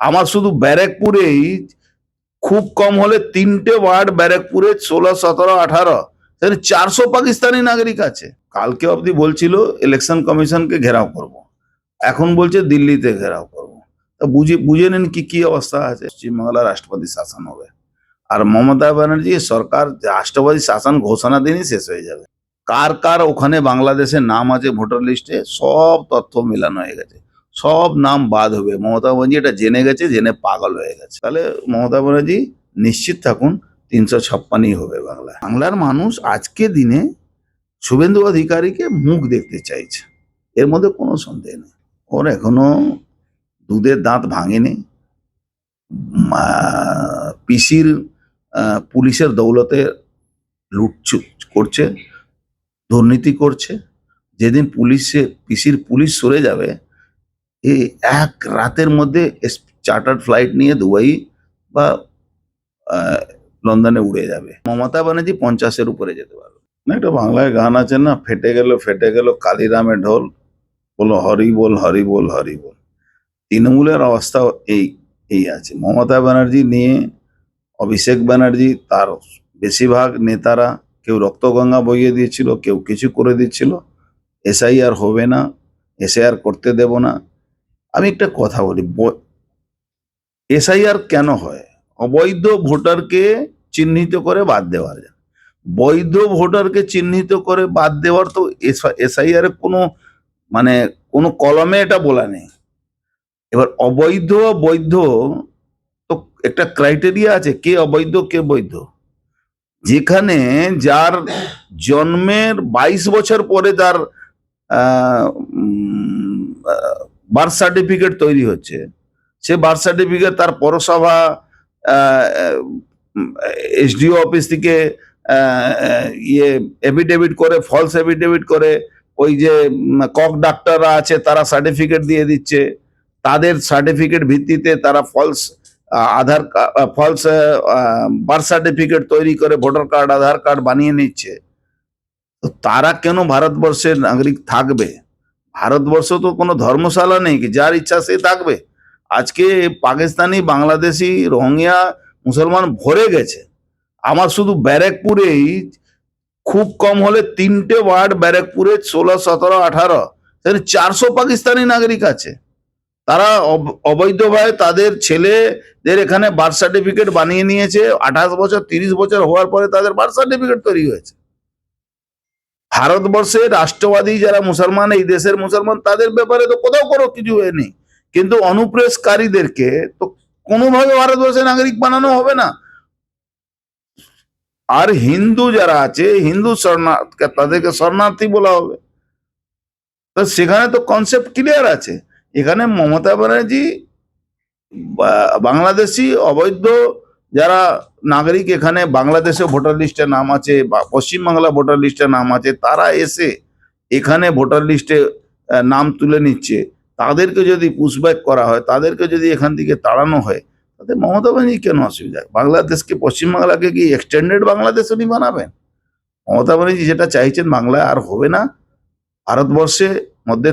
আমার শুধু ব্যারাকপুরেই খুব কম হলে তিনটে ওয়ার্ড ব্যারাকপুরে ষোলো, সতেরো, আঠারো। সেখানে চারশো পাকিস্তানি নাগরিক আছে। কালকে অবধি বলছিল ইলেকশন কমিশনকে ঘেরাও করব। এখন বলছে, দিল্লিতে ঘেরাও করব। তা বুঝে বুঝে নেন কি কি অবস্থা আছে। পশ্চিমবাংলা রাষ্ট্রপতি শাসন হবে। আর মমতা ব্যানার্জি, সরকার, রাষ্ট্রপতি শাসন ঘোষণা দিনই শেষ হয়ে যাবে। কার কার ওখানে বাংলাদেশের নাম আছে ভোটার লিস্টে, সব তথ্য মেলানো হয়ে গেছে। সব নাম বাদ হবে। মমতা ব্যানার্জি এটা জেনে গেছে, জেনে পাগল হয়ে গেছে। তাহলে মমতা ব্যানার্জি নিশ্চিত থাকুন, তিনশো ছাপ্পান্নই হবে বাংলা বাংলার মানুষ আজকে দিনে শুভেন্দু অধিকারীকে মুখ দেখতে চাইছে। এর মধ্যে কোনো সন্দেহ নেই। ওর এখনও দুধের দাঁত ভাঙেনি। পিসির পুলিশের দৌলতে লুট করছে, দুর্নীতি করছে। যেদিন পুলিশে, পিসির পুলিশ সরে যাবে এই এক রাতের মধ্যে চার্টার্ড ফ্লাইট নিয়ে দুবাই বা লন্ডনে উড়ে যাবে। মমতা ব্যানার্জি পঞ্চাশের উপরে যেতে পারবে। না, একটা বাংলায় গান আছে না, ফেটে গেল ফেটে গেল কালিরামে ঢোল, বলো হরি বল হরি বল হরি বল। তৃণমূলের অবস্থা এই এই আছে। মমতা ব্যানার্জি নিয়ে অভিষেক ব্যানার্জি, তার বেশিরভাগ নেতারা কেউ রক্তগঙ্গা বইয়ে দিয়েছিল, কেউ কিছু করে দিচ্ছিল। এসআইআর হবে না, এসআইআর করতে দেব না। আমি একটা কথা বলি এসআইআর কেন হয়? অবৈধ ভোটারকে চিহ্নিত করে বাদ দেওয়ার জন্য বৈধ ভোটারকে চিহ্নিত করে বাদ দেওয়ার তো এসআইআর কোনো মানে কোনো কলমে এটা বলা নেই। এবার অবৈধ বৈধ তো একটা ক্রাইটেরিয়া আছে, কে অবৈধ, কে বৈধ। যেখানে যার জন্মের বাইশ বছর পরে তার বার্থ সার্টিফিকেট তৈরি হচ্ছে। সে বার্থ সার্টিফিকেট তার পৌরসভা এসডিও অফিস থেকে ইয়ে এফিডেভিট করে ফলস এফিডেভিট করে, ওই যে কক ডাক্তাররা আছে তারা সার্টিফিকেট দিয়ে দিচ্ছে। তাদের সার্টিফিকেট ভিত্তিতে তারা false Aadhaar false birth certificate তৈরি করে ভোটার কার্ড আধার কার্ড বানিয়ে নিচ্ছে। তো তারা কেন ভারতবর্ষের নাগরিক থাকবে? ভারতবর্ষ তো কোনো ধর্মশালা নেই, কি যার ইচ্ছা সে থাকবে। আজকে পাকিস্তানি, বাংলাদেশি, রোহিঙ্গা, মুসলমান ভরে গেছে। আমার শুধু ব্যারাকপুরেই খুব কম হলে তিনটে ওয়ার্ড ব্যারাকপুরে ষোলো, সতেরো, আঠারো, সেখানে চারশো পাকিস্তানি নাগরিক আছে। তারা অব- অবৈধভাবে তাদের ছেলেদের এখানে বার্থ সার্টিফিকেট বানিয়ে নিয়েছে, আঠাশ বছর, তিরিশ বছর হওয়ার পরে তাদের বার্থ সার্টিফিকেট তৈরি হয়েছে। ভারতবর্ষে রাষ্ট্রবাদী যারা মুসলমান, এই দেশের মুসলমান, তাদের ব্যাপারে তো কোথাও কোনো কিছু হয়নি। কিন্তু অনুপ্রেসকারীদেরকে তো কোনোভাবে ভারতবর্ষের নাগরিক বানানো হবে না। আর হিন্দু যারা আছে, হিন্দু শরণার্থ তাদেরকে শরণার্থী বলা হবে। তো সেখানে তো কনসেপ্ট ক্লিয়ার আছে। এখানে মমতা ব্যানার্জি বাংলাদেশি অবৈধ যারা নাগরিক এখানে বাংলাদেশে ভোটার লিস্টে নাম আছে বা পশ্চিমবাংলা ভোটার লিস্টে নাম আছে, তারা এসে এখানে ভোটার লিস্টে নাম তুলে নিচ্ছে। তাদেরকে যদি পুশব্যাক করা হয়, তাদেরকে যদি এখান থেকে তাড়ানো হয়, তাতে মমতা ব্যানার্জি কেন অসুবিধা? বাংলাদেশকে, পশ্চিমবাংলাকে কি এক্সটেন্ডেড বাংলাদেশ উনি বানাবেন? মমতা ব্যানার্জি যেটা চাইছেন বাংলায় আর হবে না। ভারতবর্ষের মধ্যে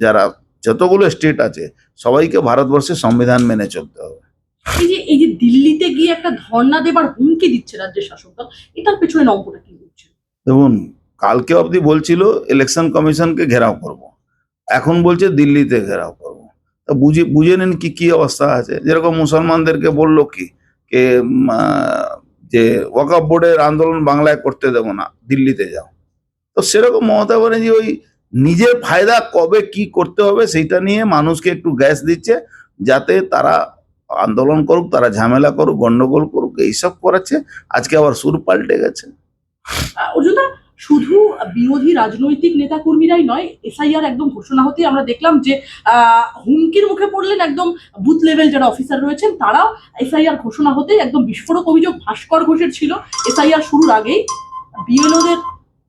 যারা যতগুলো স্টেট আছে, সবাইকে ভারতবর্ষের সংবিধান মেনে চলতে হবে। এই যে এই যে দিল্লিতে গিয়ে একটা ধর্ণা দেবার হুমকি দিচ্ছে রাজ্যের শাসক দল, এটার পেছনে নম্বরটা কি বুঝছে দেখুন, কালকে অবধি বলছিল ইলেকশন কমিশনকে ঘেরাও করব। এখন বলছে দিল্লিতে ঘেরাও করব। তা বুঝে বুঝে নিন কি কি অবস্থা আছে যেরকম মুসলমানদেরকে বলল কি, কে যে ওয়াকাফ বোর্ডের আন্দোলন বাংলায় করতে দেবো না, দিল্লিতে যাও তো সেরকম মমতা ব্যানার্জি ওই নিজের ফায়দা কবে কি করতে হবে সেইটা নিয়ে মানুষকে একটু গ্যাস দিচ্ছে, যাতে তারা আন্দোলন করুক, তারা ঝামেলা করুক, গন্ডগোল করুক, এইসব করাচ্ছে আজকে আবার সুর পাল্টে গেছে। শুধু বিরোধী রাজনৈতিক নেতাকর্মীরাই নয়, এসআইআর একদম ঘোষণা হতে আমরা দেখলাম যে হুমকির মুখে পড়লেন একদম বুথ লেভেল যারা অফিসার রয়েছেন, তারাও এসআইআর ঘোষণা হতে একদম বিস্ফোরক অভিযোগ ভাস্কর ঘোষের ছিল। এসআইআর শুরুর আগেই বিএলওদের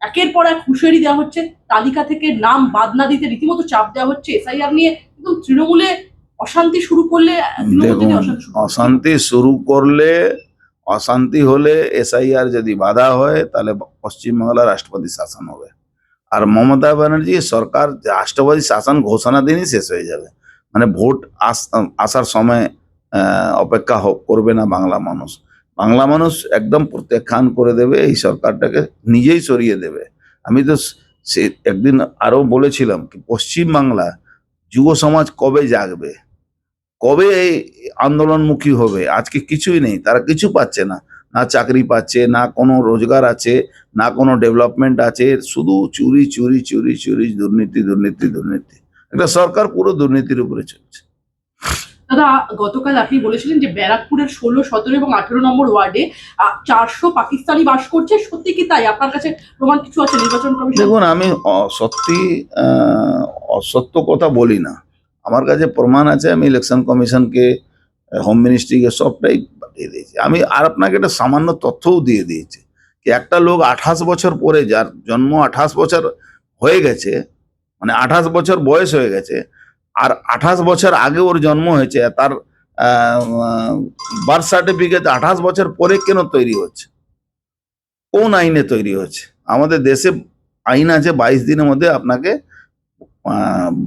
একের পর এক হুঁশিয়ারি দেওয়া হচ্ছে। তালিকা থেকে নাম বাদ না দিতে রীতিমতো চাপ দেওয়া হচ্ছে। এসআইআর নিয়ে একদম তৃণমূলে অশান্তি শুরু করলে দেখুন অশান্তি শুরু করলে অশান্তি হলে এসআইআর যদি বাধা হয় তাহলে পশ্চিমবাংলা রাষ্ট্রপতি শাসন হবে। আর মমতা ব্যানার্জি সরকার রাষ্ট্রপতি শাসন ঘোষণা দিনই শেষ হয়ে যাবে। মানে ভোট আস- আসার সময় আহ, অপেক্ষা করবে না বাংলা মানুষ। বাংলা মানুষ একদম প্রত্যাখ্যান করে দেবে এই সরকারটাকে নিজেই সরিয়ে দেবে। আমি তো সে একদিন আরও বলেছিলাম কি পশ্চিমবাংলা যুব সমাজ কবে জাগবে? কবে এই আন্দোলনমুখী হবে? আজকে কিছুই নেই তারা কিছু পাচ্ছে না। না চাকরি পাচ্ছে না কোনো রোজগার আছে না কোনো ডেভেলপমেন্ট আছে শুধু চুরি চুরি চুরি চুরি দুর্নীতি দুর্নীতি দুর্নীতি। একটা সরকার পুরো দুর্নীতির উপরে চলছে। দাদা গতকাল আপনি বলেছিলেন যে ব্যারাকপুরের ষোলো সতেরো এবং আঠেরো নম্বর ওয়ার্ডে চারশো পাকিস্তানি বাস করছে। সত্যি কি তাই? আপনার কাছে প্রমাণ কিছু আছে নির্বাচন কমিশন? দেখুন আমি সত্যি আহ, অসত্য কথা বলি না। আমার কাছে প্রমাণ আছে, আমি ইলেকশন কমিশনকে হোম মিনিস্ট্রিকে সবটাই পাঠিয়ে দিয়েছি। আমি আর আপনাকে একটা সামান্য তথ্যও দিয়ে দিয়েছি কি একটা লোক আঠাশ বছর পরে, যার জন্ম আঠাশ বছর হয়ে গেছে মানে আঠাশ বছর বয়স হয়ে গেছে, আর আঠাশ বছর আগে ওর জন্ম হয়েছে, তার বার্থ সার্টিফিকেট আঠাশ বছর পরে কেন তৈরি হচ্ছে? কোন আইনে তৈরি হচ্ছে? আমাদের দেশে আইন আছে, বাইশ দিনের মধ্যে আপনাকে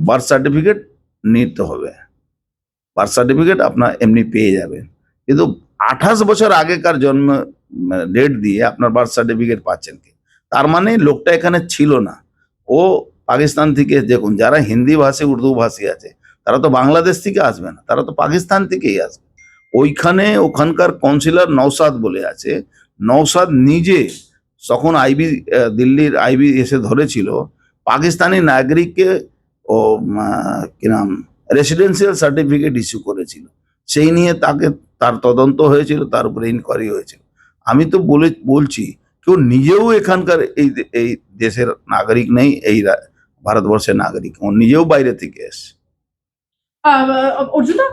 বার্থ সার্টিফিকেট নিতে হবে। বার্থ সার্টিফিকেট আপনার এমনি পেয়ে যাবেন। কিন্তু আঠাশ বছর আগেকার জন্ম ডেট দিয়ে আপনার বার্থ সার্টিফিকেট পাচ্ছেন কি? তার মানে লোকটা এখানে ছিল না। ও পাকিস্তান থেকে, দেখুন, যারা হিন্দি ভাষী, উর্দু ভাষী আছে, তারা তো বাংলাদেশ থেকে আসবে না, তারা তো পাকিস্তান থেকেই আসবে। ওইখানে ওখানকার কাউন্সিলর নৌসাদ বলে আছে নৌসাদ নিজে তখন আইবি দিল্লির আইবি এসে ধরেছিল, পাকিস্তানি নাগরিককে ও কি নাম? রেসিডেন্সিয়াল সার্টিফিকেট ইস্যু করেছিল। সেই নিয়ে তাকে তার তদন্ত হয়েছিল, তার উপরে ইনকোয়ারি হয়েছিল। আমি তো বলে, বলছি, কেউ নিজেও এখানকার এই এই দেশের নাগরিক নেই, এই ভারতবর্ষের নাগরিক। ও নিজেও বাইরে থেকে এসছে। অর্জুনা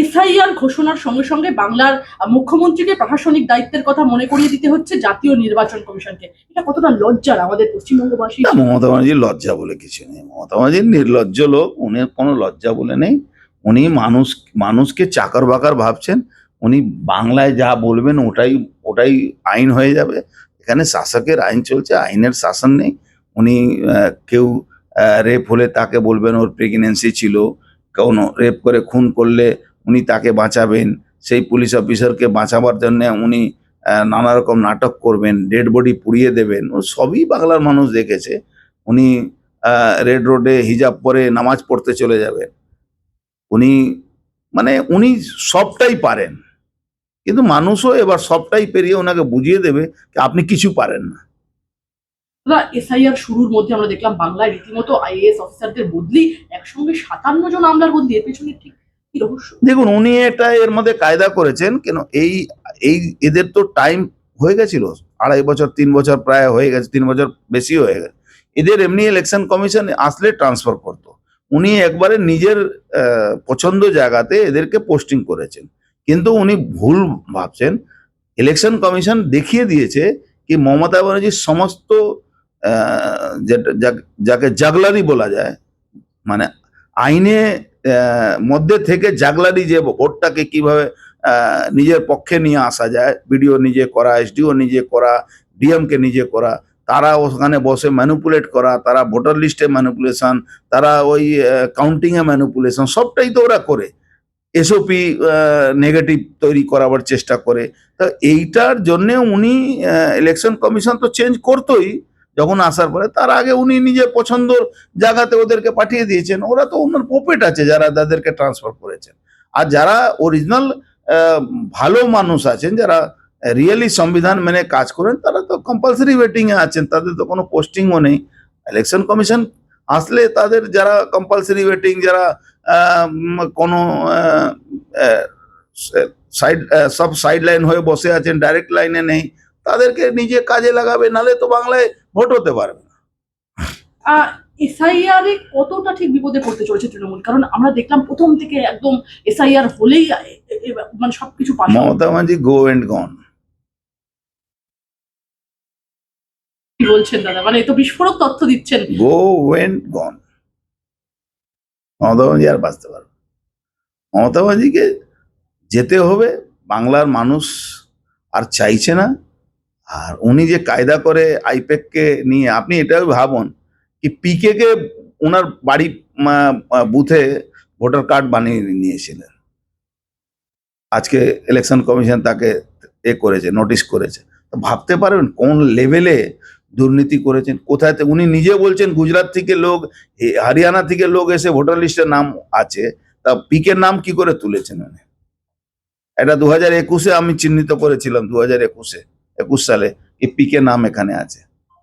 এসআইআর ঘোষণার সঙ্গে সঙ্গে বাংলার মুখ্যমন্ত্রীকে প্রশাসনিক দায়িত্বের কথা মনে করিয়ে দিতে হচ্ছে জাতীয় নির্বাচন কমিশনকে। এটা কতটা লজ্জার আমাদের পশ্চিমবঙ্গবাসী? মমতা ব্যানার্জির লজ্জা বলে কিছু নেই। মমতা ব্যানার্জির নির্লজ্জ লোক, উনি কোনো লজ্জা বলে নেই। উনি মানুষ, মানুষকে চাকর বাকার ভাবছেন। উনি বাংলায় যা বলবেন ওটাই ওটাই আইন হয়ে যাবে। এখানে শাসকের আইন চলছে, আইনের শাসন নেই। উনি কেউ রেপ হলে তাকে বলবেন ওর প্রেগনেন্সি ছিল। কোনো রেপ করে খুন করলে উনি তাকে বাঁচাবেন, সেই পুলিশ অফিসারকে বাঁচাবার জন্য উনি নানা রকম নাটক করবেন ডেড বডি পুড়িয়ে দেবেন, ও সবই বাংলার মানুষ দেখেছে। উনি রেড রোডে হিজাব পরে নামাজ পড়তে চলে যাবেন। উনি মানে উনি সবটাই পারেন। কিন্তু মানুষও এবার সবটাই পেরিয়ে ওনাকে বুঝিয়ে দেবে আপনি কিছু পারেন না। এসআইআর শুরুর মধ্যে আমরা দেখলাম বাংলায় রীতিমতো আইএএস অফিসারদের বদলি একসঙ্গে সাতান্ন জন আমলার বদলি, এর পেছনে ঠিক দেখুন, উনি এটা এর মধ্যে কায়দা করেছেন, কেন এই এই এদের তো টাইম হয়ে গেছিল, আড়াই বছর, তিন বছর প্রায় হয়ে গেছে, তিন বছর বেশি হয়ে গেছে। এদের এমনি ইলেকশন কমিশন আসলে ট্রান্সফার করতো। উনি একবারে নিজের পছন্দ জায়গাতে এদেরকে পোস্টিং করেছেন। কিন্তু উনি ভুল ভাবছেন। ইলেকশন কমিশন দেখিয়ে দিয়েছে কি মমতা ব্যানার্জির সমস্ত যাক- জাগলারি বলা যায় মানে আইনে মধ্যে থেকে জাগলারি যে ভোটটাকে কীভাবে নিজের পক্ষে নিয়ে আসা যায়, বিডিও নিজে করা, এসডিও নিজে করা, ডিএমকে নিজে করা, তারা ওখানে বসে ম্যানুপুলেট করা, তারা ভোটার লিস্টে ম্যানুপুলেশন তারা ওই কাউন্টিংয়ে ম্যানুপুলেশন সবটাই তো ওরা করে। এসওপি নেগেটিভ তৈরি করাবার চেষ্টা করে। তা এইটার জন্যে উনি ইলেকশন কমিশন তো চেঞ্জ করতোই। যখন আসার পরে তার আগে উনি নিজের পছন্দর জায়গাতে ওদেরকে পাঠিয়ে দিয়েছেন। ওরা তো ওনার পপেট আছে যারা তাদেরকে ট্রান্সফার করেছেন। আর যারা অরিজিনাল ভালো মানুষ আছেন, যারা রিয়েলি সংবিধান মেনে কাজ করেন, তারা তো কম্পালসারি ওয়েটিং এ আছেন, তাদের তো কোনো পোস্টিংও নেই। ইলেকশন কমিশন আসলে তাদের যারা কম্পালসারি ওয়েটিং যারা কোনো সাইড সব সাইড লাইন হয়ে বসে আছেন ডাইরেক্ট লাইনে নেই, তাদেরকে নিজে কাজে লাগাবে, নালে তো বাংলায় ভোট হতে পারবে না। এসআইআর এ কতটা ঠিক বিপদে পড়তে চলেছে তৃণমূল? কারণ আমরা দেখলাম প্রথম থেকে একদম এসআইআর হলেই মানে সবকিছু Mamata Banerjee go and gone. বলছেন দাদা? মানে তো বিস্ফোরক তথ্য দিচ্ছেন। Go went gone. Mamata Banerjee আর বাঁচতে পারবে না। মমতা ব্যানার্জিকে যেতে হবে বাংলার মানুষ আর চাইছে না আর উনি যে কায়দা করে আইপ্যাককে নিয়ে, আপনি এটাও ভাবুন কি পিকে কে ওনার বাড়ি বুথে ভোটার কার্ড বানিয়ে নিয়েছিলেন। আজকে ইলেকশন কমিশন তাকে এ করেছে, নোটিশ করেছে। তো ভাবতে পারবেন কোন লেভেলে দুর্নীতি করেছেন, কোথায় উনি নিজে বলছেন গুজরাট থেকে লোক হরিয়ানা থেকে লোক এসে ভোটার লিস্টে নাম আছে, তা পিকের নাম কি করে তুলেছেন উনি? এটা দু হাজার একুশে আমি চিহ্নিত করেছিলাম, দু হাজার একুশে। একুশ সালে এই পিকে নাম এখানে আছে।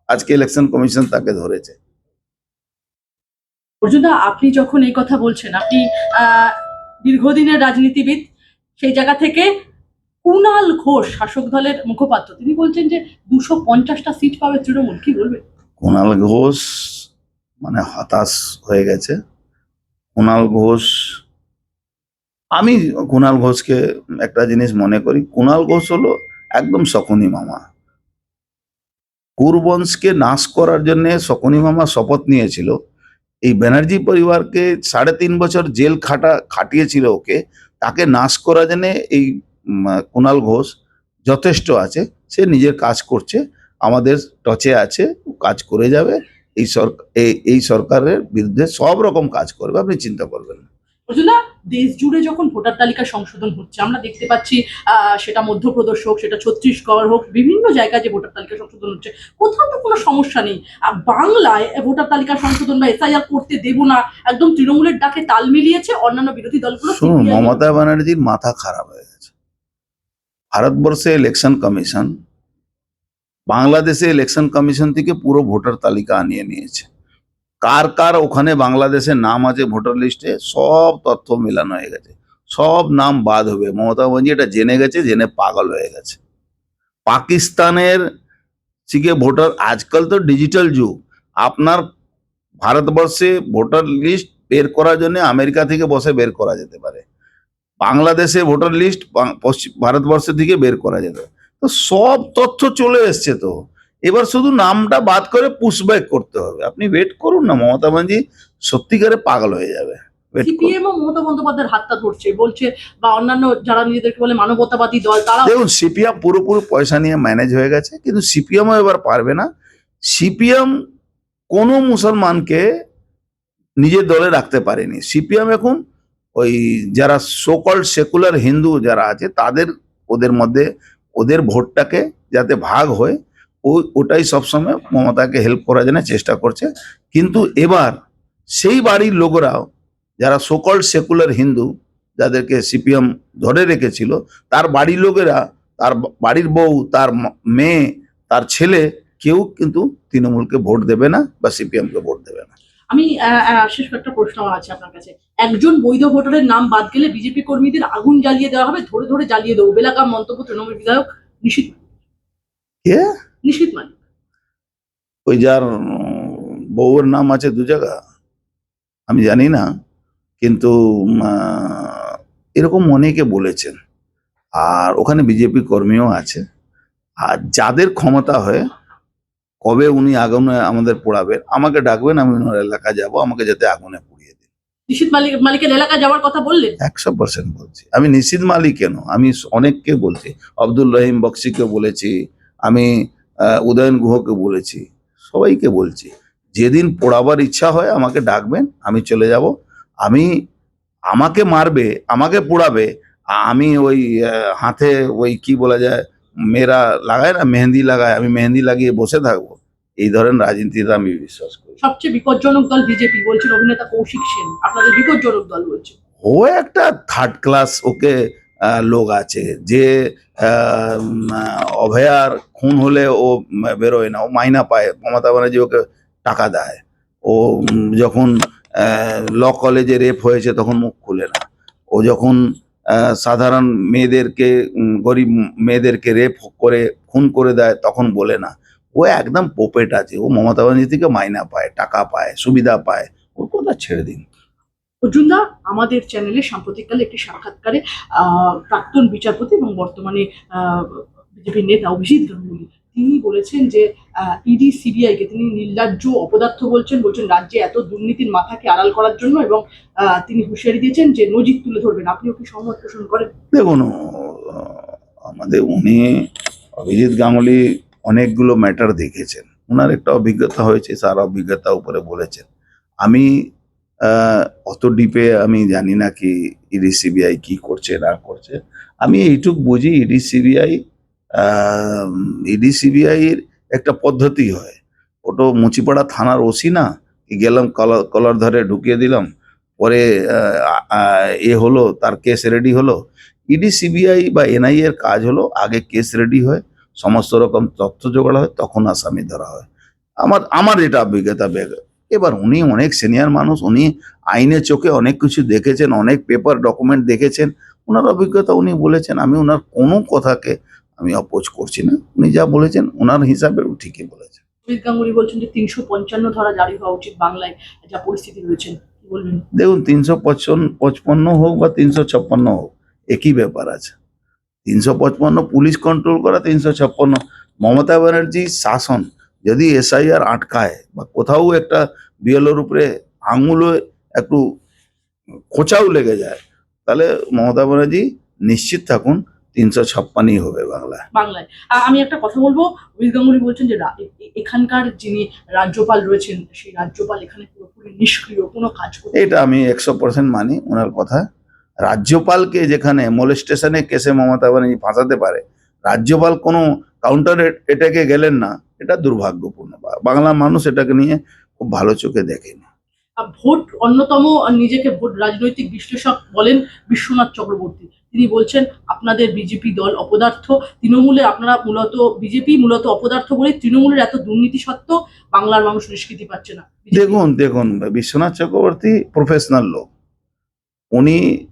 আজকে ইলেকশন কমিশন তাকে ধরেছে। আপনি যখন এই কথা বলছেন আপনি দীর্ঘদিনের রাজনীতিবিদ সেই জায়গা থেকে কুণাল ঘোষ শাসক দলের মুখপাত্র তিনি বলছেন যে দুশো পঞ্চাশটা সিট পাবে তৃণমূল কি বলবেন? কুণাল ঘোষ মানে হতাশ হয়ে গেছে। কুণাল ঘোষ আমি কুণাল ঘোষকে একটা জিনিস মনে করি কুণাল ঘোষ হলো একদম শকুনি মামা। কুরবংশকে নাশ করার জন্য শকুনি মামা শপথ নিয়েছিল। এই ব্যানার্জি পরিবারকে সাড়ে তিন বছর জেল খাটা, খাটিয়েছিল ওকে। তাকে নাশ করার জন্য এই কুণাল ঘোষ যথেষ্ট আছে। সে নিজের কাজ করছে, আমাদের টচে আছে কাজ করে যাবে। এই সরকার এই সরকারের বিরুদ্ধে সব রকম কাজ করবে, আপনি চিন্তা করবেন না। দেশ জুড়ে যখন ভোটার তালিকা সংশোধন হচ্ছে আমরা দেখতে পাচ্ছি সেটা মধ্যপ্রদেশ হোক সেটা ছত্তিশগড় হোক বিভিন্ন জায়গায় যে ভোটার তালিকা সংশোধন হচ্ছে কোথাও তো কোনো সমস্যা নেই। আর বাংলায় ভোটার তালিকা সংশোধন বা এসআইআর করতে দেব না একদম তৃণমূলের ডাকে তাল মিলিয়েছে অন্যান্য বিরোধী দলগুলো মমতা ব্যানার্জির মাথা খারাপ হয়ে গেছে। ভারতবর্ষে ইলেকশন কমিশন বাংলাদেশে ইলেকশন কমিশন থেকে পুরো ভোটার তালিকা আনিয়ে নিয়েছে। কার কার ওখানে বাংলাদেশের নাম আছে ভোটার লিস্টে, সব তথ্য মেলানো হয়ে গেছে। সব নাম বাদ হবে। মমতা ব্যানার্জি এটা জেনে গেছে, জেনে পাগল হয়ে গেছে। পাকিস্তানের থেকে ভোটার, আজকাল তো ডিজিটাল যুগ। আপনার ভারতবর্ষে ভোটার লিস্ট বের করার জন্য আমেরিকা থেকে বসে বের করা যেতে পারে। বাংলাদেশে ভোটার লিস্ট পশ্চিম ভারতবর্ষ থেকে বের করা যেত তো সব তথ্য চলে এসছে তো। এবার শুধু নামটা বাদ করে পুশব্যাক করতে হবে। আপনি ওয়েট করুন না মমতা ব্যানার্জি সত্যিকারে পাগল হয়ে যাবে। ওয়েট করুন। সিপিএম ও মমতা বন্দ্যোপাধ্যায়ের হাতটা ধরছে বলছে বা অন্যান্য যারা নিজেদেরকে বলে মানবতাবাদী দল তারা দেখুন সিপিএম পুরোপুরি পয়সা নিয়ে ম্যানেজ হয়ে গেছে কিন্তু সিপিএমও এবার পারবে না। সিপিএম কোনো মুসলমানকে নিজের দলে রাখতে পারেনি। সিপিএম এখন ওই যারা সোকল সেকুলার হিন্দু যারা আছে তাদের ওদের মধ্যে ওদের ভোটটাকে যাতে ভাগ হয় ও ওটাই সবসময় মমতাকে হেল্প করার জন্য চেষ্টা করছে। কিন্তু এবার সেই বাড়ির লোকরাও যারা সোকল সেকুলার হিন্দু যাদেরকে সিপিএম ধরে রেখেছিল তার বাড়ির লোকেরা তার বাড়ির বউ তার মেয়ে তার ছেলে কেউ কিন্তু তৃণমূলকে ভোট দেবে না বা সিপিএমকে ভোট দেবে না। আমি শেষ একটা প্রশ্ন আছে আপনার কাছে। একজন বৈধ ভোটারের নাম বাদ গেলে বিজেপি কর্মীদের আগুন জ্বালিয়ে দেওয়া হবে ধরে ধরে জ্বালিয়ে দেবো। বেলাকার মন্তব্য তৃণমূল বিধায়ক কে? নিশীত মালিক ওই যার উম, বউয়ের নাম আছে দু জায়গা আমি জানি না কিন্তু এরকম অনেকে বলেছেন। আর ওখানে বিজেপি কর্মীও আছে। আর যাদের ক্ষমতা হয় কবে উনি আগুনে আমাদের পোড়াবেন আমাকে ডাকবেন আমি ওনার এলাকা যাব আমাকে যাতে আগুনে পুড়িয়ে দিন। নিশীত মালিক মালিকের এলাকা যাওয়ার কথা বললেন? একশো পার্সেন্ট বলছি। আমি নিশিত মালিক কেন? আমি অনেককে বলছি আব্দুল রহিম বক্সিকে বলেছি আমি উদয়ন গুহকে বলেছি সবাইকে বলছি যেদিন পড়াবার ইচ্ছা হয় আমাকে ডাকবেন আমি চলে যাব। আমি আমাকে মারবে আমাকে পোড়াবে আমি ওই হাতে ওই কি বলা যায় মেয়েরা লাগায় না মেহেন্দি লাগায় আমি মেহেন্দি লাগিয়ে বসে থাকব। এই ধরনের রাজনীতিতে আমি বিশ্বাস করি। সবচেয়ে বিপজ্জনক দল বিজেপি বলছেন অভিনেতা কৌশিক সেন। আপনাদের বিপজ্জনক দল বলছে ও একটা থার্ড ক্লাস ওকে লোক আছে। যে অভয়ার খুন হলে ও বেরোয় না, ও মাইনা পায়, মমতা ব্যানার্জি ওকে টাকা দেয়। ও যখন ল কলেজে রেপ হয়েছে তখন মুখ খুলে না। ও যখন সাধারণ মেয়েদেরকে গরিব মেয়েদেরকে রেপ করে, খুন করে দেয় তখন বলে না। ও একদম পোপেট আছে, ও মমতা ব্যানার্জি থেকে মাইনা পায়, টাকা পায়, সুবিধা পায়, ওর কথা ছেড়ে দিন। অর্জুনদা, আমাদের চ্যানেলে সাম্প্রতিককালে একটি সাক্ষাৎকারে প্রাক্তন বিচারপতি এবং বর্তমানে বিজেপির নেতা অভিজিৎ গাঙ্গুলি। তিনি বলেছেন যে ইডি সিবিআই কে তিনি নির্লজ্জ অপদার্থ বলছেন বলছেন রাজ্যে এত দুর্নীতির মাথাকে আড়াল করার জন্য এবং তিনি হুঁশিয়ারি দিয়েছেন যে নজির তুলে ধরবেন। আপনিও কি সহমত পোষণ করেন? দেখুন আমাদের উনি, অভিজিৎ গাঙ্গুলি অনেকগুলো ম্যাটার দেখেছেন। ওনার একটা অভিজ্ঞতা হয়েছে তার অভিজ্ঞতা উপরে বলেছেন। আমি অত ডিপে আমি জানি না কি ইডি সিবিআই কি করছে, না করছে। আমি এইটুক বুঝি ইডি সিবিআই ইডি সিবিআই এর একটা পদ্ধতি হয়। ওটা মুচিপাড়া থানার ওসি না গেলাম কলার কলার ধরে ঢুকিয়ে দিলাম, পরে এ হলো, তার কেস রেডি হলো। ইডি সিবিআই বা এনআই এর কাজ হলো, আগে কেস রেডি হয়, সমস্ত রকম তথ্য জোগাড় হয়, তখন আসামি ধরা হয়। আমার আমার এটা অভিজ্ঞতা এবার উনি অনেক সিনিয়র মানুষ উনি আইনের চোখে অনেক কিছু দেখেছেন অনেক পেপার ডকুমেন্ট দেখেছেন। ওনার অভিজ্ঞতা উনি বলেছেন আমি ওনার কোনো কথাকে আমি অপোজ করছি না। উনি যা বলেছেন ওনার হিসাবে ঠিকই বলেছেন। অমিত গাঙ্গুলি বলছেন যে তিনশো পঞ্চান্ন ধারা জারি হওয়া উচিত বাংলায় যা পরিস্থিতি রয়েছেন বলবেন? দেখুন তিনশো পঁচপন্ন হোক বা তিনশো ছাপ্পান্ন হোক একই ব্যাপার আছে। তিনশো পঁচপান্ন পুলিশ কন্ট্রোল করা তিনশো ছাপ্পান্ন মমতা ব্যানার্জি শাসন। যদি এসআইআর আটকায় বা কোথাও একটা বিএলওর উপরে আঙুলে একটু খোঁচাও লেগে যায় তাহলে মমতা ব্যানার্জি নিশ্চিত থাকুন তিনশো ছাপ্পান্নই হবে বাংলায়। বাংলায়। আমি একটা কথা বলব গাঙ্গুলি বলছেন যে এখানকার যিনি রাজ্যপাল রয়েছেন সেই রাজ্যপাল এখানে পুরোপুরি নিষ্ক্রিয় কোনো কাজ এটা আমি একশো পার্সেন্ট মানি ওনার কথা। রাজ্যপালকে যেখানে মোলেস্টেশনে কেসে মমতা ব্যানার্জি ফাঁসাতে পারে রাজ্যপাল কোনো কাউন্টার এটাকে গেলেন না এটা দুর্ভাগ্যপূর্ণ। বা- বাংলার মানুষ এটাকে নিয়ে খুব ভালো চোখে দেখেনি। ভোট অন্যতম নিজেকে ভোট রাজনৈতিক বিশ্লেষক বলেন বিশ্বনাথ চক্রবর্তী। তিনি বলছেন আপনাদের বিজেপি দল অপদার্থ। তৃণমূলে আপনারা মূলত বিজেপি মূলত অপদার্থ বলে তৃণমূলের এত দুর্নীতি সত্ত্বেও বাংলার মানুষ নিষ্কৃতি পাচ্ছে না। দেখুন দেখুন বিশ্বনাথ চক্রবর্তী প্রফেশনাল লোক। উনি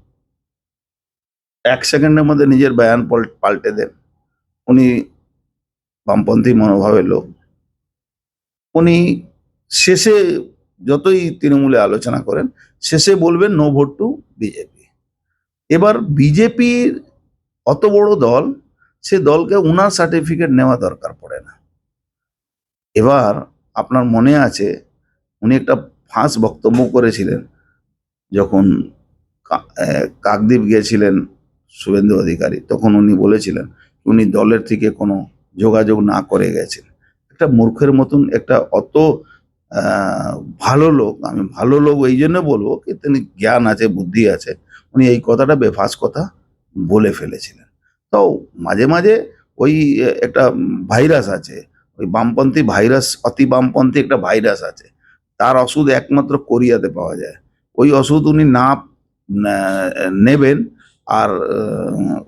এক সেকেন্ডের মধ্যে নিজের বয়ান পাল- পাল্টে দেন। উনি বামপন্থী মনোভাবের লোক। উনি শেষে যতই তৃণমূলে আলোচনা করেন, শেষে বলবেন নো ভোট টু বিজেপি এবার বিজেপির অত বড় দল, সে দলকে উনার সার্টিফিকেট নেওয়া দরকার পড়ে না। এবার আপনার মনে আছে, উনি একটা ফাঁস বক্তব্য করেছিলেন, যখন কাকদ্বীপ গিয়েছিলেন শুভেন্দু অধিকারী, তখন উনি বলেছিলেন, উনি দলের থেকে কোনো যোগাযোগ না করে গেছেন। একটা মূর্খের মতন একটা অত ভালো লোক, আমি ভালো লোক এই জন্য বলব কি, তিনি জ্ঞান আছে, বুদ্ধি আছে, উনি এই কথাটা বেফাস কথা বলে ফেলেছিলেন। তো মাঝে মাঝে ওই একটা ভাইরাস আছে, ওই বামপন্থী ভাইরাস, অতি বামপন্থী একটা ভাইরাস আছে, তার ওষুধ একমাত্র কোরিয়াতে পাওয়া যায়। ওই ওষুধ উনি না নেবেন, আর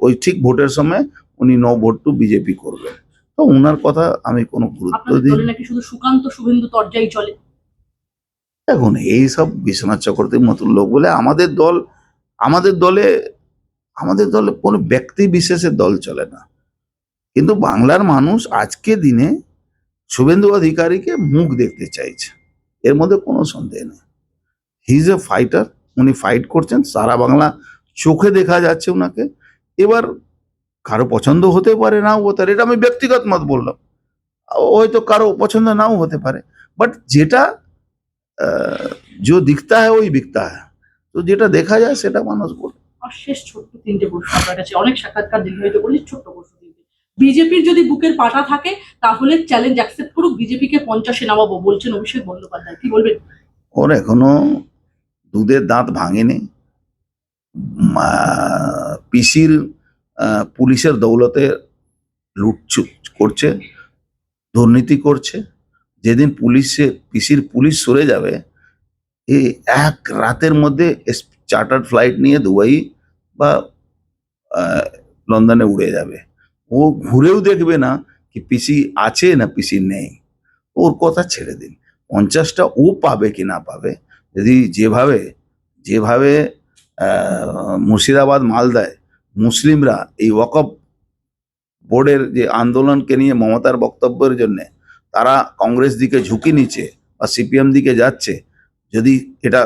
ওই ঠিক ভোটের সময় উনি নো ভোট টু বিজেপি করবেন। তো ওনার কথা আমি কোনো গুরুত্ব দিই নাকি শুধু সুকান্ত শুভেন্দু তর্জাই চলে? এখন এই সব বিশ্বনাথ চক্রবর্তীর মতন লোক বলে আমাদের দল আমাদের দলে আমাদের দলে কোনো ব্যক্তি বিশেষের দল চলে না। কিন্তু বাংলার মানুষ আজকে দিনে শুভেন্দু অধিকারীকে মুখ দেখতে চাইছে। এর মধ্যে কোনো সন্দেহ নেই। হি ইজ এ ফাইটার উনি ফাইট করছেন সারা বাংলা চোখে দেখা যাচ্ছে ওনাকে এবার কারো পছন্দ হতে পারে নাও হতে পারে এটা আমি ব্যক্তিগত মত বললাম ও হয়তো কারো পছন্দ নাও হতে পারে বাট যেটা আহ, जो दिखता है वही बिकता है তো যেটা দেখা যায় সেটা মানুষ বলে আর শেষ ছোট্ট তিনটে প্রশ্ন আপনার কাছে অনেক সাক্ষাৎকার দীর্ঘায়িত করলে ছোট্ট প্রশ্ন তিনটে বিজেপির যদি বুকের পাটা থাকে তাহলে চ্যালেঞ্জ অ্যাকসেপ্ট করুক বিজেপিকে পঞ্চাশে নামাবো বলছেন অভিষেক বন্দ্যোপাধ্যায় কি বলবেন ওর এখনো দুধের দাঁত ভাঙেনি উম, আহ, পিসির আহ, পুলিশের দৌলতে লুট করছে, দুর্নীতি করছে। যেদিন পুলিশে, পিসির পুলিশ সরে যাবে এই এক রাতের মধ্যে চার্টার্ড ফ্লাইট নিয়ে দুবাই বা লন্ডনে উড়ে যাবে। ও ঘুরেও দেখবে না কি পিসি আছে না পিসি নেই। ওর কথা ছেড়ে দিন। পঞ্চাশটা ও পাবে কি না পাবে, যদি যেভাবে যেভাবে মুর্শিদাবাদ মালদায় মুসলিমরা এই ওয়াকফ বোর্ডের যে আন্দোলনকে নিয়ে মমতার বক্তব্যের জন্য তারা কংগ্রেস দিকে ঝুঁকি নিচ্ছে বা সিপিএম দিকে যাচ্ছে যদি এটা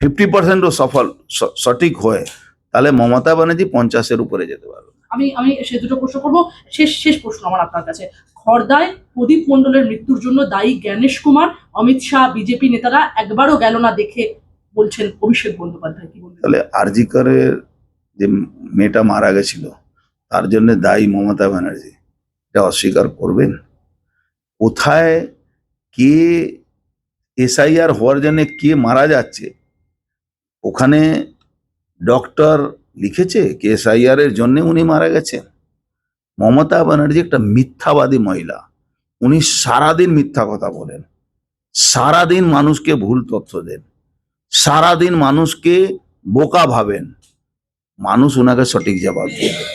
ফিফটি পার্সেন্টও সফল সঠিক হয় তাহলে মমতা ব্যানার্জি পঞ্চাশের উপরে যেতে পারবে। আমি আমি সে দুটো প্রশ্ন করব। শেষ শেষ প্রশ্ন আমার আপনার কাছে। খর্দায় প্রদীপ মণ্ডলের মৃত্যুর জন্য দায়ী জ্ঞানেশ কুমার অমিত শাহ বিজেপি নেতারা একবারও গেল না দেখে বলছেন অভিষেক বন্দ্যোপাধ্যায়। কি বলবেন? তাহলে আরজিকরের যে মেয়েটা মারা গেছিল, তার জন্য দায়ী মমতা ব্যানার্জি। এটা অস্বীকার করবেন? কোথায় কে এসআইআর হওয়ার জন্য কে মারা যাচ্ছে? ওখানে ডক্টর লিখেছে কে এসআইআর এর জন্য উনি মারা গেছেন। মমতা ব্যানার্জি একটা মিথ্যাবাদী মহিলা। উনি সারাদিন মিথ্যা কথা বলেন। সারাদিন মানুষকে ভুল তথ্য দেন। সারাদিন মানুষকে বোকা ভাবেন। মানুষ ওনাকে সঠিক জবাব দেবে।